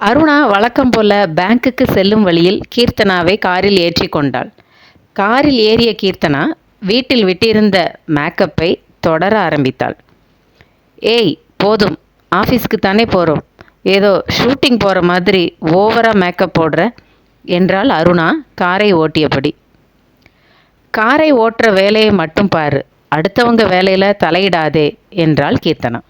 அருணா வழக்கம் போல பேங்க்குக்கு செல்லும் வழியில் கீர்த்தனாவை காரில் ஏற்றி கொண்டாள். காரில் ஏறிய கீர்த்தனா வீட்டில் விட்டிருந்த மேக்கப்பை தொடர ஆரம்பித்தாள். ஏய் போதும். ஆஃபீஸ்க்கு தானே போகிறோம் ஏதோ ஷூட்டிங் போகிற மாதிரி ஓவராக மேக்கப் போடுற? என்றால் அருணா காரை ஓட்டியபடி. காரை ஓட்டுற வேலையை மட்டும் பாரு. அடுத்தவங்க வேலையில் தலையிடாதே என்றாள் கீர்த்தனா.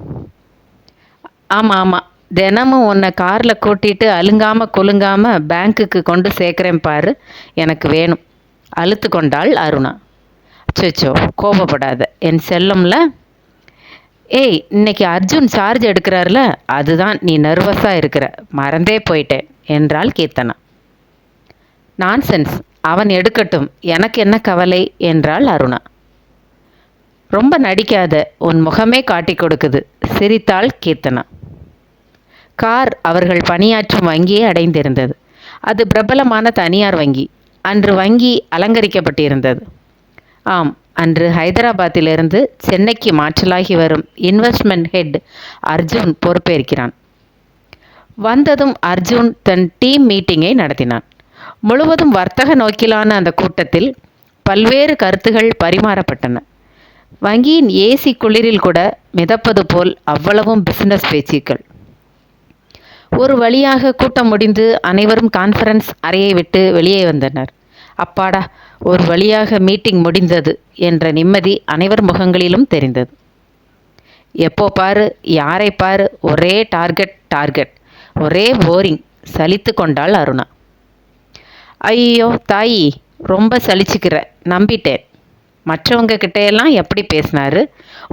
ஆமாம் ஆமாம் தினமும் உன்னை காரில் கூட்டிட்டு அலுங்காமல் குலுங்காமல் பேங்க்குக்கு கொண்டு சேர்க்குறேன் பாரு. எனக்கு வேணும். அழுத்து கொண்டாள் அருணா. அச்சோ கோபப்படாத. என் செல்லம்ல. ஏய் இன்னைக்கு அர்ஜுன் சார்ஜ் எடுக்கிறாருல? அதுதான் நீ நர்வஸாக இருக்கிற. மறந்தே போயிட்டேன் என்றாள் கீர்த்தனா. நான்சென்ஸ் அவன் எடுக்கட்டும். எனக்கு என்ன கவலை? என்றாள் அருணா. ரொம்ப நடிக்காத. உன் முகமே காட்டி கொடுக்குது சிரித்தாள் கீர்த்தனா. கார் அவர்கள் பணியாற்றும் வங்கியை அடைந்திருந்தது. அது பிரபலமான தனியார் வங்கி. அன்று வங்கி அலங்கரிக்கப்பட்டிருந்தது. ஆம் அன்று ஹைதராபாத்திலிருந்து சென்னைக்கு மாற்றலாகி வரும் இன்வெஸ்ட்மெண்ட் ஹெட் அர்ஜுன் பொறுப்பேற்கிறான். வந்ததும் அர்ஜுன் தன் டீம் மீட்டிங்கை நடத்தினான். முழுவதும் வர்த்தக நோக்கிலான அந்த கூட்டத்தில் பல்வேறு கருத்துகள் பரிமாறப்பட்டன. வங்கியின் ஏசி குளிரில் கூட மிதப்பது போல் அவ்வளவும் பிசினஸ் பேச்சுக்கள். ஒரு வழியாக கூட்டம் முடிந்து அனைவரும் கான்ஃபரன்ஸ் அறையை விட்டு வெளியே வந்தனர். அப்பாடா ஒரு வழியாக மீட்டிங் முடிந்தது என்ற நிம்மதி அனைவர் முகங்களிலும் தெரிந்தது. எப்போ பாரு யாரை பாரு ஒரே டார்கெட் டார்கெட் ஒரே போரிங் சலித்து கொண்டாள் அருணா. ஐயோ தாயி ரொம்ப சலிச்சுக்கிற நம்பிட்டேன். மற்றவங்க கிட்டையெல்லாம் எப்படி பேசினாரு?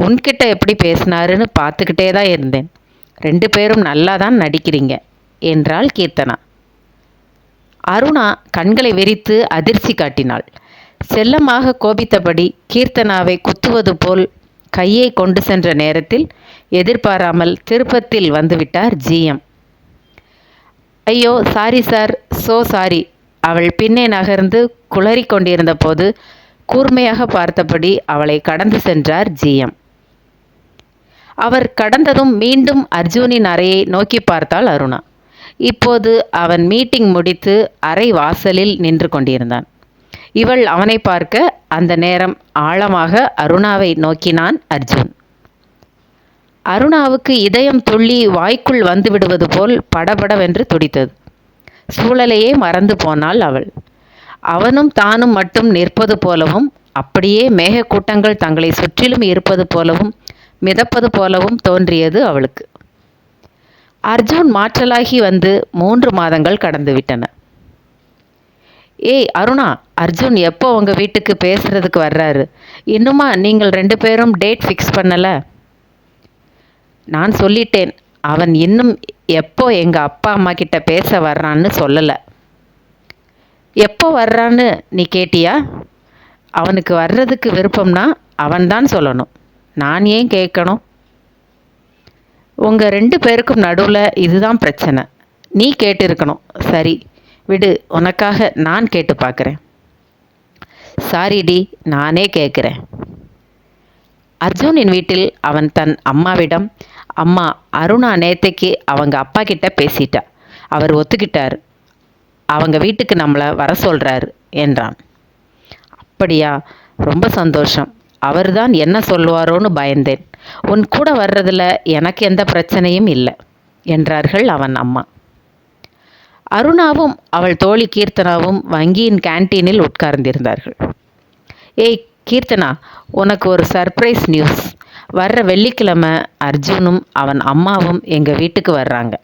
உன்கிட்ட எப்படி பேசினாருன்னு பார்த்துக்கிட்டே தான் இருந்தேன். ரெண்டு பேரும் நல்லா தான் நடிக்கிறீங்க என்றாள் கீர்த்தனா. அருணா கண்களை வெறித்து அதிர்ச்சி காட்டினாள். செல்லமாக கோபித்தபடி கீர்த்தனாவை குத்துவது போல் கையை கொண்டு சென்ற நேரத்தில் எதிர்பாராமல் திருப்பத்தில் வந்துவிட்டார் ஜிஎம் ஐயோ சாரி சார் சோ சாரி அவள் பின்னே நகர்ந்து குளறி கொண்டிருந்த போது கூர்மையாக பார்த்தபடி அவளை கடந்து சென்றார் ஜிஎம் அவர் கடந்ததும் மீண்டும் அர்ஜுனின் அறையை நோக்கி பார்த்தாள் அருணா. இப்போது அவன் மீட்டிங் முடித்து அறை வாசலில் நின்று கொண்டிருந்தான். இவள் அவனை பார்க்க அந்த நேரம் ஆழமாக அருணாவை நோக்கினான் அர்ஜுன். அருணாவுக்கு இதயம் துள்ளி வாய்க்குள் வந்து விடுவது போல் படபடவென்று துடித்தது. சூழலையே மறந்து போனாள் அவள். அவனும் தானும் மட்டும் நிற்பது போலவும் அப்படியே மேகக்கூட்டங்கள் தங்களை சுற்றிலும் இருப்பது போலவும் மிதப்பது போலவும் தோன்றியது அவளுக்கு. அர்ஜுன் மாற்றலாகி வந்து மூன்று மாதங்கள் கடந்துவிட்டன. ஏய் அருணா அர்ஜுன் எப்போ உங்கள் வீட்டுக்கு பேசுறதுக்கு வர்றாரு? இன்னுமா நீங்கள் ரெண்டு பேரும் டேட் ஃபிக்ஸ் பண்ணலை? நான் சொல்லிட்டேன் அவன் இன்னும் எப்போ எங்கள் அப்பா அம்மா கிட்ட பேச வர்றான்னு சொல்லலை. எப்போ வர்றான்னு நீ கேட்டியா? அவனுக்கு வர்றதுக்கு விருப்பம்னா அவன்தான் சொல்லணும். நான் ஏன் கேட்கணும்? உங்கள் ரெண்டு பேருக்கும் நடுவில் இதுதான் பிரச்சனை. நீ கேட்டிருக்கணும். சரி விடு. உனக்காக நான் கேட்டு பார்க்குறேன். சாரிடி நானே கேட்குறேன். அர்ஜுனின் வீட்டில் அவன் தன் அம்மாவிடம் அம்மா அருணா நேத்தைக்கு அவங்க அப்பா கிட்ட பேசிட்டா. அவர் ஒத்துக்கிட்டார். அவங்க வீட்டுக்கு நம்மளை வர சொல்கிறாரு என்றான். அப்படியா? ரொம்ப சந்தோஷம். அவர்தான் என்ன சொல்லுவாரோன்னு பயந்தேன். உன் கூட வர்றதில் எனக்கு எந்த பிரச்சனையும் இல்லை என்றார்கள் அவன் அம்மா. அருணாவும் அவள் தோழி கீர்த்தனாவும் வங்கியின் கேன்டீனில் உட்கார்ந்திருந்தார்கள். ஏய் கீர்த்தனா உனக்கு ஒரு சர்ப்ரைஸ் நியூஸ். வர்ற வெள்ளிக்கிழமை அர்ஜுனும் அவன் அம்மாவும் எங்கள் வீட்டுக்கு வர்றாங்க.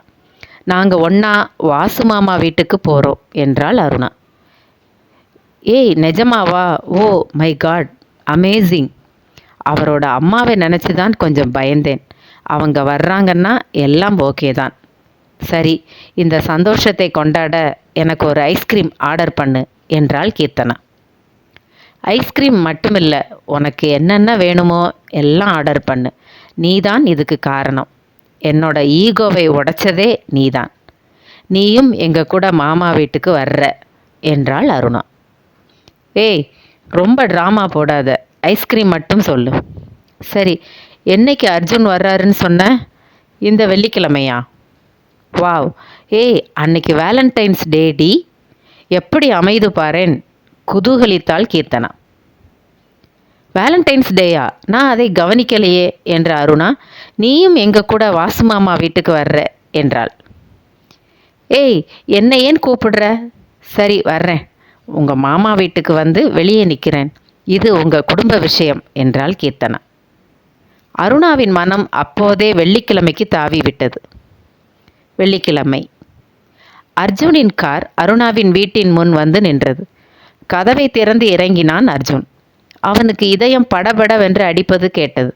நாங்கள் ஒன்றா வாசு மாமா வீட்டுக்கு போகிறோம் என்றாள் அருணா. ஏய் நிஜமாவா? Oh my God. அமேசிங் அவரோட அம்மாவை நினச்சி தான் கொஞ்சம் பயந்தேன். அவங்க வர்றாங்கன்னா எல்லாம் ஓகே தான். சரி இந்த சந்தோஷத்தை கொண்டாட எனக்கு ஒரு ஐஸ்கிரீம் ஆர்டர் பண்ணு என்றாள் கீர்த்தனா. ஐஸ்கிரீம் மட்டுமில்ல உனக்கு என்னென்ன வேணுமோ எல்லாம் ஆர்டர் பண்ணு. நீ தான் இதுக்கு காரணம். என்னோட ஈகோவை உடைச்சதே நீதான். நீயும் எங்கள் கூட மாமா வீட்டுக்கு வர்ற என்றாள் அருணா. ஏய் ரொம்ப ட்ராமா போடாத. ஐஸ்கிரீம் மட்டும் சொல்லு. சரி என்னைக்கு அர்ஜுன் வர்றாருன்னு சொன்ன? இந்த வெள்ளிக்கிழமையா? வாவ். ஏய் அன்னைக்கு வேலண்டைன்ஸ் டே டி. எப்படி அமைது பாரேன்? குதூகலித்தாள் கீர்த்தனா. வேலண்டைன்ஸ் டேயா நான் அதை கவனிக்கலையே என்ற அருணா. நீயும் எங்கள் கூட வாசு மாமா வீட்டுக்கு வர்ற என்றாள். ஏய் என்ன ஏன் கூப்பிடுற? சரி வர்றேன். உங்கள் மாமா வீட்டுக்கு வந்து வெளியே நிற்கிறேன் இது உங்கள் குடும்ப விஷயம் என்றாள் கீர்த்தனா. அருணாவின் மனம் அப்போதே வெள்ளிக்கிழமைக்கு தாவி விட்டது. வெள்ளிக்கிழமை. அர்ஜுனின் கார் அருணாவின் வீட்டின் முன் வந்து நின்றது. கதவை திறந்து இறங்கினான் அர்ஜுன். அவனுக்கு இதயம் படபடவென்று அடிப்பது கேட்டது.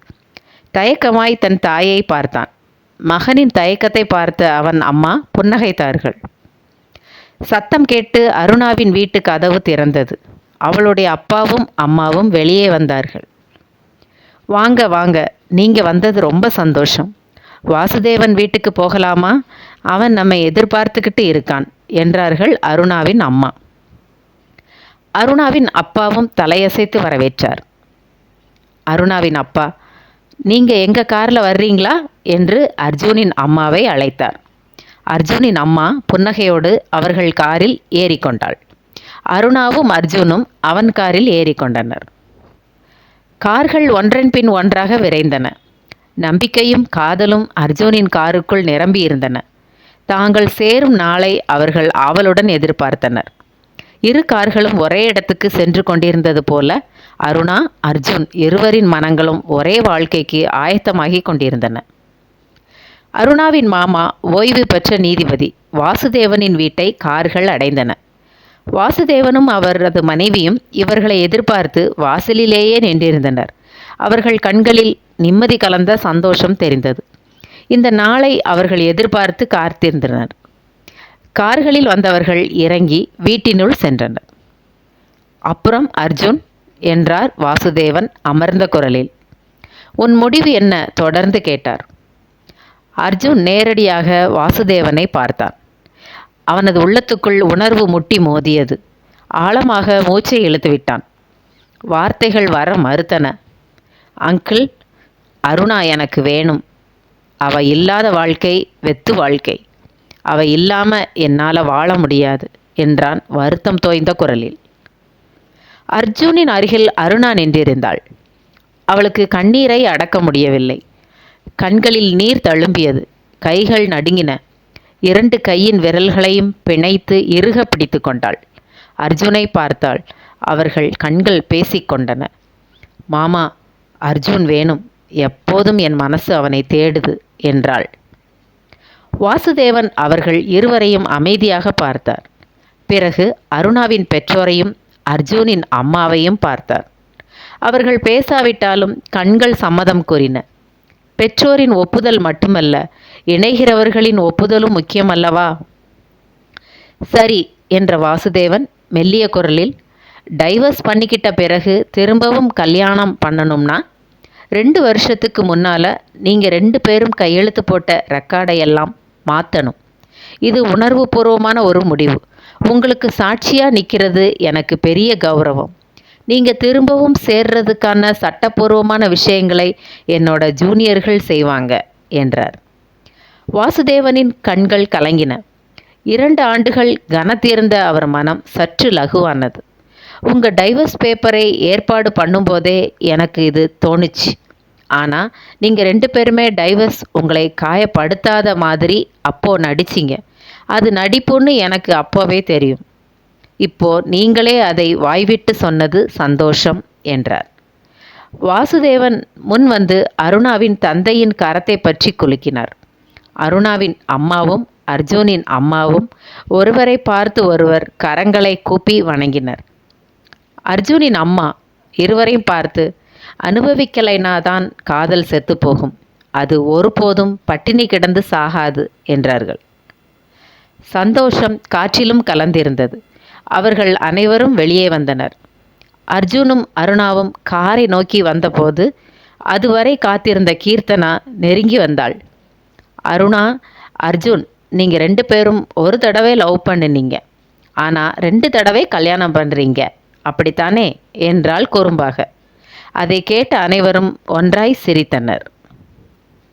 தயக்கமாய் தன் தாயை பார்த்தான். மகனின் தயக்கத்தை பார்த்த அவன் அம்மா புன்னகைத்தார்கள். சத்தம் கேட்டு அருணாவின் வீட்டு கதவு திறந்தது. அவளுடைய அப்பாவும் அம்மாவும் வெளியே வந்தார்கள். வாங்க வாங்க. நீங்க வந்தது ரொம்ப சந்தோஷம். வாசுதேவன் வீட்டுக்கு போகலாமா? அவன் நம்மை எதிர்பார்த்துக்கிட்டு இருக்கான் என்றார்கள் அருணாவின் அம்மா. அருணாவின் அப்பாவும் தலையசைத்து வரவேற்றார். அருணாவின் அப்பா நீங்க எங்க கார்ல வர்றீங்களா? என்று அர்ஜுனின் அம்மாவை அழைத்தார். அர்ஜுனின் அம்மா புன்னகையோடு அவர்கள் காரில் ஏறிக்கொண்டாள். அருணாவும் அர்ஜுனும் அவன் காரில் ஏறிக்கொண்டனர். கார்கள் ஒன்றன் பின் ஒன்றாக விரைந்தன. நம்பிக்கையும் காதலும் அர்ஜுனின் காருக்குள் நிரம்பியிருந்தன தாங்கள் சேரும் நாளை அவர்கள் ஆவலுடன் எதிர்பார்த்தனர். இரு கார்களும் ஒரே இடத்துக்கு சென்று கொண்டிருந்தது போல அருணா அர்ஜுன் இருவரின் மனங்களும் ஒரே வாழ்க்கைக்கு ஆயத்தமாகி கொண்டிருந்தன. அருணாவின் மாமா ஓய்வு பெற்ற நீதிபதி. வாசுதேவனின் வீட்டை கார்கள் அடைந்தன. வாசுதேவனும் அவரது மனைவியும் இவர்களை எதிர்பார்த்து வாசலிலேயே நின்றிருந்தனர். அவர்கள் கண்களில் நிம்மதி கலந்த சந்தோஷம் தெரிந்தது. இந்த நாளை அவர்கள் எதிர்பார்த்து காத்திருந்தனர். கார்களில் வந்தவர்கள் இறங்கி வீட்டினுள் சென்றனர். அப்புறம் அர்ஜுன் என்றார் வாசுதேவன் அமர்ந்த குரலில். உன் முடிவு என்ன? தொடர்ந்து கேட்டார். அர்ஜுன் நேரடியாக வாசுதேவனை பார்த்தான். அவனது உள்ளத்துக்குள் உணர்வு முட்டி மோதியது. ஆழமாக மூச்சை இழுத்து விட்டான். வார்த்தைகள் வர மறுத்தன. அங்கிள் அருணா எனக்கு வேணும். அவ இல்லாத வாழ்க்கை வெத்து வாழ்க்கை. அவ இல்லாம என்னால் வாழ முடியாது என்றான் வருத்தம் தோய்ந்த குரலில். அர்ஜுனின் அருகில் அருணா நின்றிருந்தாள். அவளுக்கு கண்ணீரை அடக்க முடியவில்லை. கண்களில் நீர் தழும்பியது. கைகள் நடுங்கின. இரண்டு கையின் விரல்களையும் பிணைத்து இறுக பிடித்து கொண்டாள். அர்ஜுனை பார்த்தாள். அவர்கள் கண்கள் பேசிக்கொண்டன மாமா அர்ஜுன் வேணும். எப்போதும் என் மனசு அவனை தேடுது என்றாள். வாசுதேவன் அவர்கள் இருவரையும் அமைதியாக பார்த்தார். பிறகு அருணாவின் பெற்றோரையும் அர்ஜுனின் அம்மாவையும் பார்த்தார். அவர்கள் பேசாவிட்டாலும் கண்கள் சம்மதம் கூறின. பெற்றோரின் ஒப்புதல் மட்டுமல்ல இணைகிறவர்களின் ஒப்புதலும் முக்கியமல்லவா? சரி என்ற வாசுதேவன் மெல்லிய குரலில் டைவர்ஸ் பண்ணிக்கிட்ட பிறகு திரும்பவும் கல்யாணம் பண்ணணும்னா ரெண்டு வருஷத்துக்கு முன்னால் நீங்கள் ரெண்டு பேரும் கையெழுத்து போட்ட ரெக்கார்டையெல்லாம் மாற்றணும் இது உணர்வுபூர்வமான ஒரு முடிவு. உங்களுக்கு சாட்சியாக நிற்கிறது எனக்கு பெரிய கௌரவம். நீங்கள் திரும்பவும் சேர்றதுக்கான சட்டப்பூர்வமான விஷயங்களை என்னோட ஜூனியர்கள் செய்வாங்க என்றார். வாசுதேவனின் கண்கள் கலங்கின. இரண்டு ஆண்டுகள் கனத்தீர்ந்த அவர் மனம் சற்று லகுவானது. உங்கள் டைவர்ஸ் பேப்பரை ஏற்பாடு பண்ணும்போதே எனக்கு இது தோணுச்சு. ஆனால் நீங்கள் ரெண்டு பேருமே டைவர்ஸ் உங்களை காயப்படுத்தாத மாதிரி அப்போது நடிச்சிங்க. அது நடிப்புன்னு எனக்கு அப்போவே தெரியும். இப்போ நீங்களே அதை வாய்விட்டு சொன்னது சந்தோஷம் என்றார். வாசுதேவன் முன் வந்து அருணாவின் தந்தையின் கரத்தை பற்றி குலுக்கினார். அருணாவின் அம்மாவும் அர்ஜுனின் அம்மாவும் ஒருவரை பார்த்து ஒருவர் கரங்களை கூப்பி வணங்கினர். அர்ஜுனின் அம்மா இருவரையும் பார்த்து அனுபவிக்கலைனாதான் காதல் செத்து போகும். அது ஒருபோதும் பட்டினி கிடந்து சாகாது என்றார்கள். சந்தோஷம் காற்றிலும் கலந்திருந்தது. அவர்கள் அனைவரும் வெளியே வந்தனர். அர்ஜுனும் அருணாவும் காரை நோக்கி வந்தபோது அதுவரை காத்திருந்த கீர்த்தனா நெருங்கி வந்தாள். அருணா அர்ஜுன் நீங்கள் ரெண்டு பேரும் ஒரு தடவை லவ் பண்ணினீங்க. ஆனால் ரெண்டு தடவை கல்யாணம் பண்ணுறீங்க அப்படித்தானே? என்றாள் குறும்பாக. அதை கேட்ட அனைவரும் ஒன்றாய் சிரித்தனர்.